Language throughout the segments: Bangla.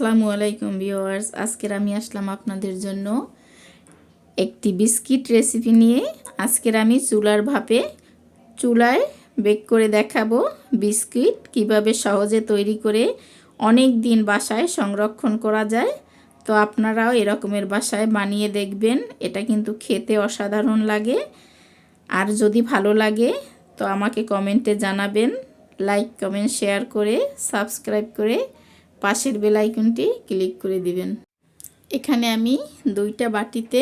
আসসালামু আলাইকুম ভিওয়ার্স আজকের আমি আসলাম আপনাদের জন্য একটি বিস্কিট রেসিপি নিয়ে। আজকের আমি চুলার ভাপে চুলায় বেক করে দেখাবো বিস্কিট কীভাবে সহজে তৈরি করে অনেক দিন বাসায় সংরক্ষণ করা যায়। তো আপনারাও এরকমের বাসায় বানিয়ে দেখবেন, এটা কিন্তু খেতে অসাধারণ লাগে। আর যদি ভালো লাগে, তো আমাকে কমেন্টে জানাবেন, লাইক, কমেন্ট, শেয়ার করে, সাবস্ক্রাইব করে পাশের বেল আইকনটি ক্লিক করে দিবেন। এখানে আমি দুইটা বাটিতে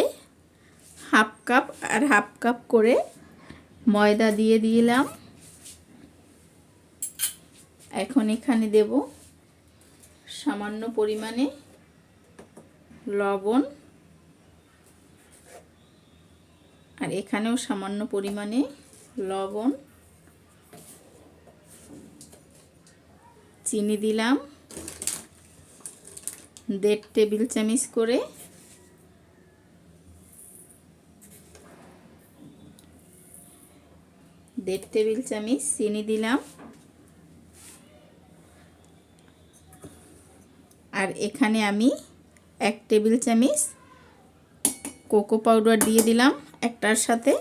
হাফ কাপ আর হাফ কাপ করে ময়দা দিয়ে দিলাম। এখন এখানে দেব সামান্য পরিমাণে লবণ। আর এখানেও সামান্য পরিমাণে লবণ। চিনি দিলাম। দেড় টেবিল চামচ করে দেড় টেবিল চামচ চিনি দিলাম। আর এখানে আমি এক টেবিল চামচ কোকো পাউডার দিয়ে দিলাম একটার সাথে।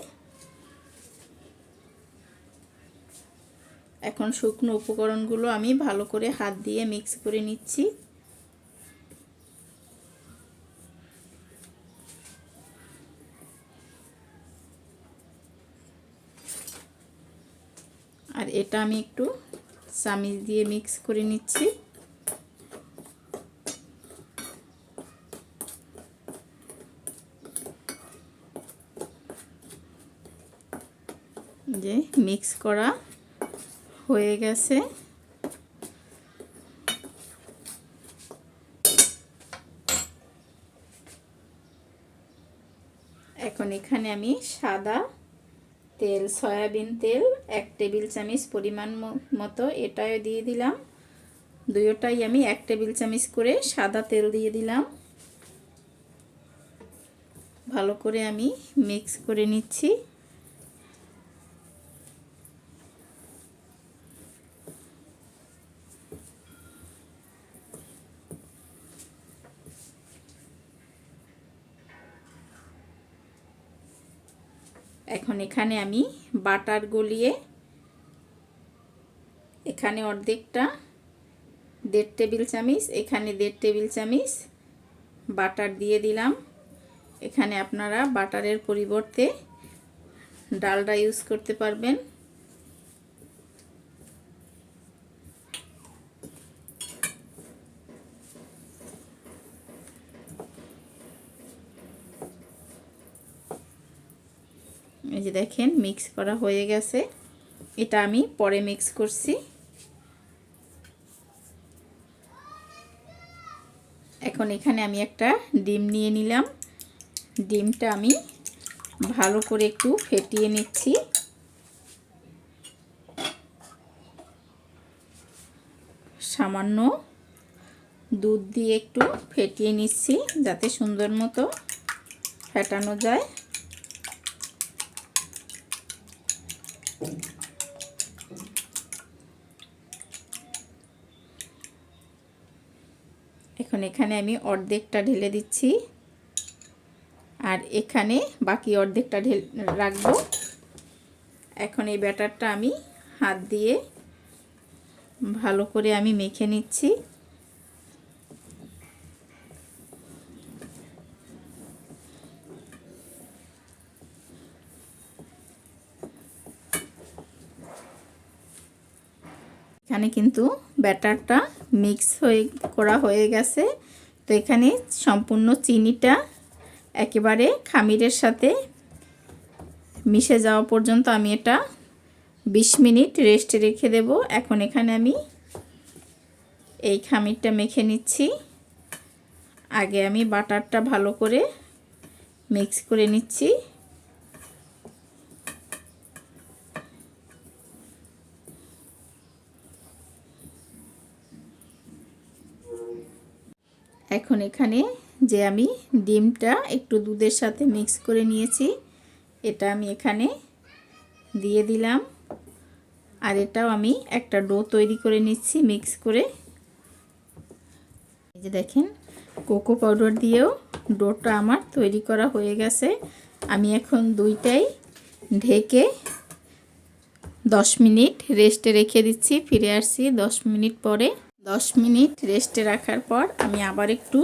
এখন শুকনো উপকরণগুলো আমি ভালো করে হাত দিয়ে মিক্স করে নিচ্ছি। এটা আমি একটু চামিচ দিয়ে মিক্স করে নিচ্ছি। যে মিক্স করা হয়ে গেছে। এখন এখানে আমি সাদা তেল, সয়াবিন তেল এক টেবিল চামচ পরিমাণ মতো এটাও দিয়ে দিলাম। দুয়োটাই আমি এক টেবিল চামচ করে সাদা তেল দিয়ে দিলাম। ভালো করে আমি মিক্স করে নিচ্ছি। এখন এখানে আমি বাটার গলিয়ে এখানে অর্ধেকটা দেড় টেবিল চামিচ, এখানে দেড় টেবিল চামিচ বাটার দিয়ে দিলাম। এখানে আপনারা বাটারের পরিবর্তে ডালটা ইউজ করতে পারবেন। এই যে দেখেন মিক্স করা হয়ে গেছে। এটা আমি পরে মিক্স করছি। এখন এখানে আমি একটা ডিম নিয়ে নিলাম। ডিমটা আমি ভালো করে একটু ফেটিয়ে নিচ্ছি। সামান্য দুধ দিয়ে একটু ফেটিয়ে নিচ্ছি যাতে সুন্দর মতো ফেটানো যায়। এখন এখানে আমি অর্ধেকটা ঢেলে দিচ্ছি। আর এখানে বাকি অর্ধেকটা ঢেল, রাখব। এখন এই ব্যাটারটা আমি হাত দিয়ে ভালো করে আমি মেখে নিচ্ছি। এখানে কিন্তু ব্যাটারটা মিক্স হয়ে, করা হয়ে গেছে। তো এখানে সম্পূর্ণ চিনিটা একেবারে খামিরের সাথে মিশে যাওয়া পর্যন্ত আমি এটা ২০ মিনিট রেস্টে রেখে দেব। এখন এখানে আমি এই খামিরটা মেখে নিচ্ছি। আগে আমি বাটারটা ভালো করে মিক্স করে নিচ্ছি। এখন এখানে যে আমি ডিমটা একটু দুধের সাথে মিক্স করে নিয়েছি, এটা আমি এখানে দিয়ে দিলাম। আর এটাও আমি একটা ডো তৈরি করে নিচ্ছি মিক্স করে। এই যে দেখেন, কোকো পাউডার দিয়েও ডোটা আমার তৈরি করা হয়ে গেছে। আমি এখন দুইটাই ঢেকে দশ মিনিট রেস্টে রেখে দিচ্ছি, ফিরে আসছি দশ মিনিট পরে। দশ মিনিট রেস্টে রাখার পর আমি আবার একটু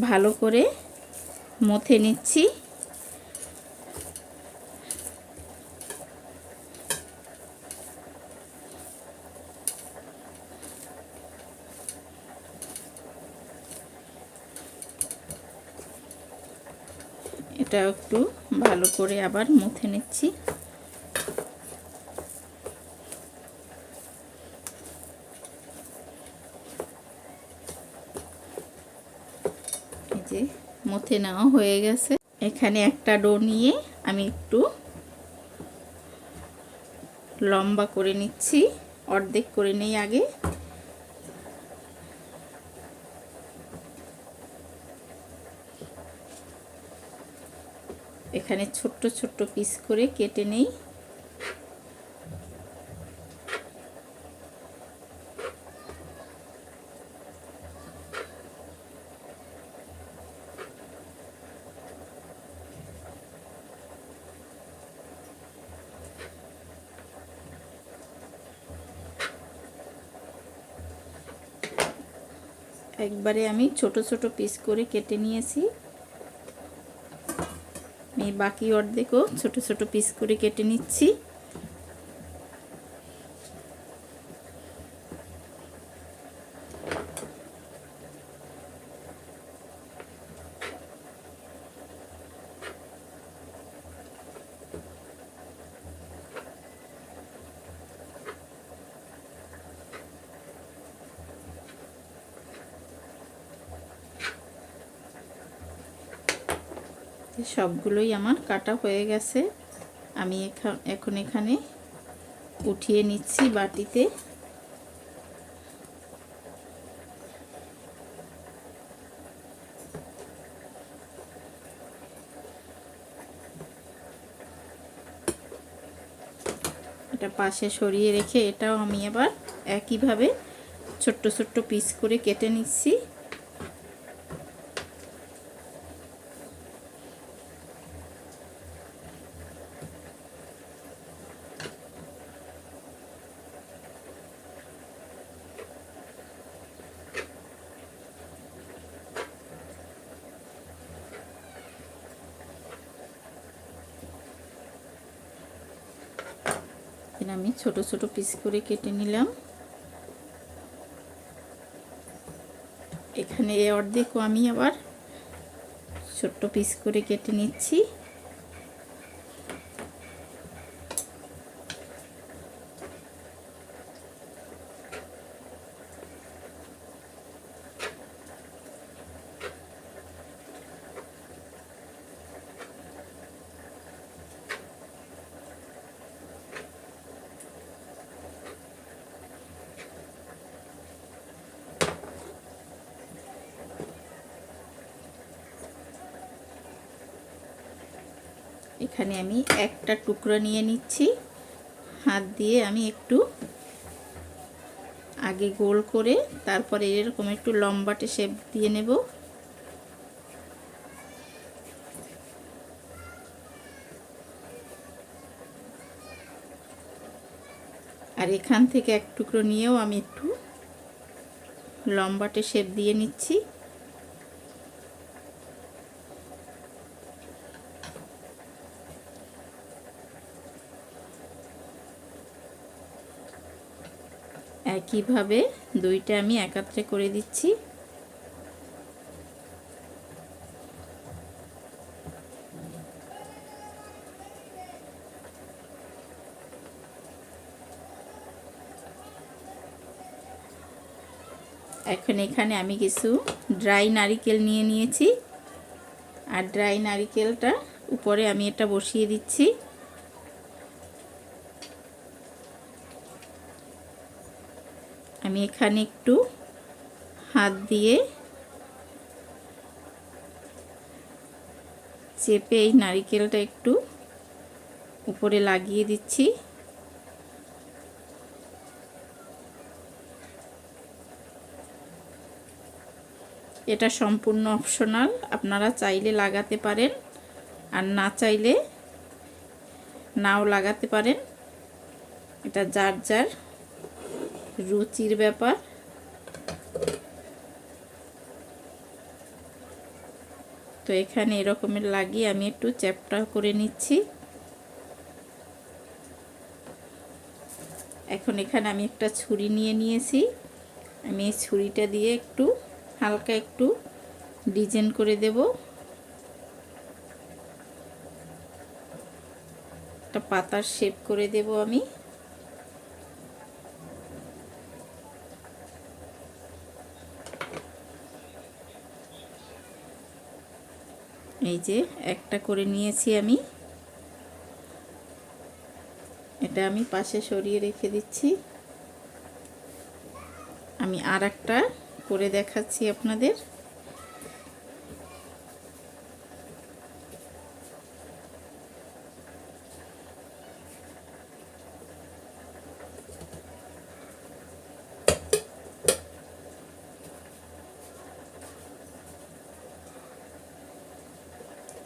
ভালো করে মথে নিচ্ছি। এটা একটু ভালো করে আবার মুথে নিচ্ছি এই যে মুথে নেওয়া হয়ে গেছে। এখানে একটা ডো নিয়ে আমি একটু লম্বা করে নিচ্ছি। অর্ধেক করে নেই আগে। এখানে ছোট্ট ছোট্ট পিস করে কেটে নেই। একবারে আমি ছোট ছোট পিস করে কেটে নিয়েছি। আমি বাকি অর্ধেকও ছোট ছোট পিস করে কেটে নিচ্ছি। সবগুলোই আমার কাটা হয়ে গেছে। আমি এখন এখানে উঠিয়ে নিচ্ছি বাটিতে। এটা পাশে সরিয়ে রেখে এটাও আমি আবার একইভাবে ছোট্ট ছোট্ট পিস করে কেটে নিচ্ছি এখানে আমি ছোট ছোট পিস করে কেটে নিলাম। এখানে এ অর্ধেকও আমি আবার ছোট্ট পিস করে কেটে নিচ্ছি। এখানে আমি একটা টুকরো নিয়ে নিচ্ছি। হাত দিয়ে আমি একটু আগে গোল করে তারপরে এরকম একটু লম্বাটে শেপ দিয়ে নেব। আর এখান থেকে এক টুকরো নিয়েও আমি একটু লম্বাটে শেপ দিয়ে নিচ্ছি। একইভাবে দুইটা আমি একাত্রে করে দিচ্ছি? এখন এখানে আমি কিছু ড্রাই নারিকেল নিয়ে নিয়েছি। আর ড্রাই নারিকেলটা উপরে আমি এটা বসিয়ে দিচ্ছি। আমি এখানে একটু হাত দিয়ে চেপে এই নারিকেলটা একটু উপরে লাগিয়ে দিচ্ছি। এটা সম্পূর্ণ অপশনাল, আপনারা চাইলে লাগাতে পারেন আর না চাইলে নাও লাগাতে পারেন। এটা যার যার রুচির ব্যাপার। তো এখানে এরকমের লাগিয়ে আমি একটু চ্যাপটা করে নিচ্ছি। এখন এখানে আমি একটা ছুরি নিয়ে নিয়েছি। আমি এই ছুরিটা দিয়ে একটু হালকা একটু ডিজাইন করে দেব। একটা পাতার শেপ করে দেব আমি। এই যে একটা করে নিয়েছি আমি। এটা আমি পাশে সরিয়ে রেখে দিচ্ছি। আমি আর একটা করে দেখাচ্ছি আপনাদের।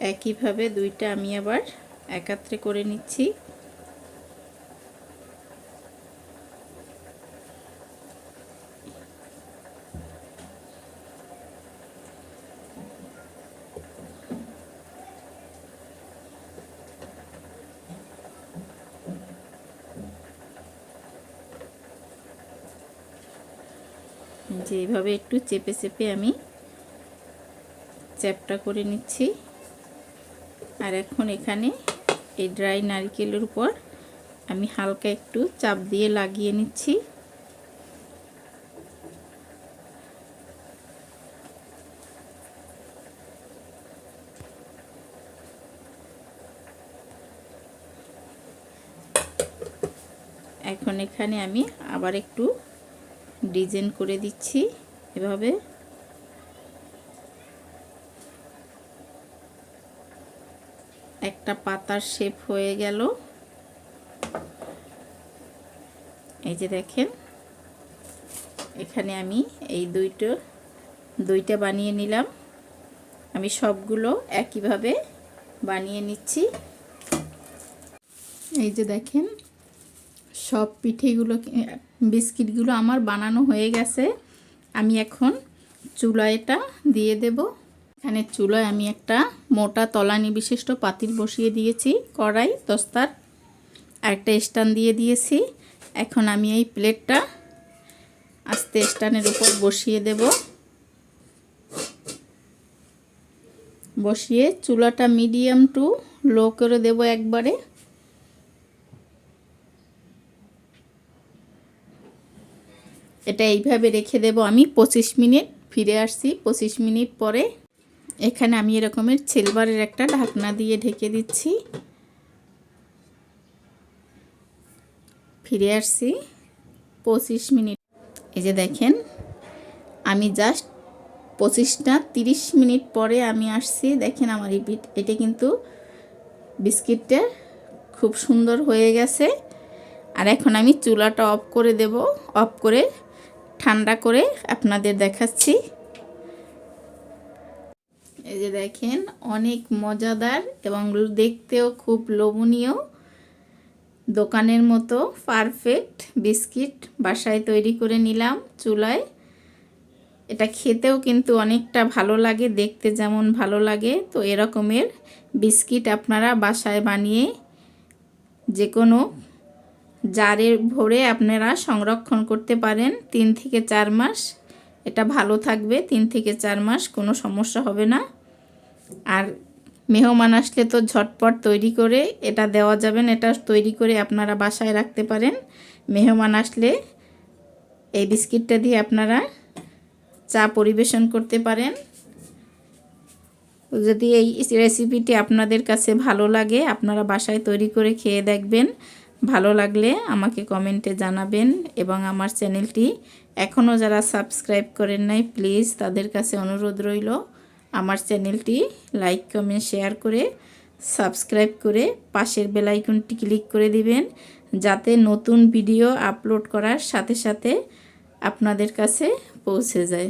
একইভাবে দুইটা আমি আবার একাত্রে করে নিচ্ছি। যে এইভাবে একটু চেপে চেপে আমি চ্যাপটা করে নিচ্ছি। আর এখন এখানে এই ড্রাই নারকেলের উপর আমি হালকা একটু চাপ দিয়ে লাগিয়ে নিচ্ছি। এখন এখানে আমি আবার একটু ডিজাইন করে দিচ্ছি এভাবে। একটা পাতার শেপ হয়ে গেল। এই যে দেখেন, এখানে আমি এই দুইটো, দুইটা বানিয়ে নিলাম। আমি সবগুলো একইভাবে বানিয়ে নিচ্ছি। এই যে দেখেন, সব পিঠেগুলো, বিস্কিটগুলো আমার বানানো হয়ে গেছে। আমি এখন চুলায় এটা দিয়ে দেব। এখানে চুলায় আমি একটা মোটা তলানি বিশিষ্ট পাতিল বসিয়ে দিয়েছি, কড়াই, দস্তার একটা স্ট্যান্ড দিয়ে দিয়েছি। এখন আমি এই প্লেটটা আস্তে স্ট্যান্ডের উপর বসিয়ে দেব। বসিয়ে চুলাটা মিডিয়াম টু লো করে দেব একবারে। এটা এইভাবে রেখে দেব আমি পঁচিশ মিনিট, ফিরে আসছি পঁচিশ মিনিট পরে। এখানে আমি এরকমের সিলভারের একটা ঢাকনা দিয়ে ঢেকে দিচ্ছি। ফিরে আসছি পঁচিশ মিনিট। এই যে দেখেন, আমি জাস্ট পঁচিশটা তিরিশ মিনিট পরে আমি আসছি। দেখেন আমার এই এটা কিন্তু বিস্কিটটা খুব সুন্দর হয়ে গেছে। আর এখন আমি চুলাটা অফ করে দেব, অফ করে ঠান্ডা করে আপনাদের দেখাচ্ছি। এই যে দেখেন, অনেক মজাদার এবং দেখতেও খুব লোভনীয়। দোকানের মতো পারফেক্ট বিস্কিট বাসায় তৈরি করে নিলাম চুলায়। এটা খেতেও কিন্তু অনেকটা ভালো লাগে, দেখতে যেমন ভালো লাগে। তো এরকমের বিস্কিট আপনারা বাসায় বানিয়ে যে কোনো জারের ভরে আপনারা সংরক্ষণ করতে পারেন। তিন থেকে চার মাস এটা ভালো থাকবে, তিন থেকে চার মাস কোনো সমস্যা হবে না। আর মেহমান আসলে তো ঝটপট তৈরি করে এটা দেওয়া যাবেন এটা তৈরি করে আপনারা বাসায় রাখতে পারেন। মেহমান আসলে এই বিস্কিটটা দিয়ে আপনারা চা পরিবেশন করতে পারেন। যদি এই রেসিপিটি আপনাদের কাছে ভালো লাগে, আপনারা বাসায় তৈরি করে খেয়ে দেখবেন। ভালো লাগলে আমাকে কমেন্টে জানাবেন এবং আমার চ্যানেলটি এখনও যারা সাবস্ক্রাইব করেন নাই, প্লিজ তাদের কাছে অনুরোধ রইল। আমার চ্যানেলটি লাইক, কমেন্ট, শেয়ার করে সাবস্ক্রাইব করে পাশের বেলাইকনটি ক্লিক করে দিবেন, যাতে নতুন ভিডিও আপলোড করার সাথে সাথে আপনাদের কাছে পৌঁছে যায়।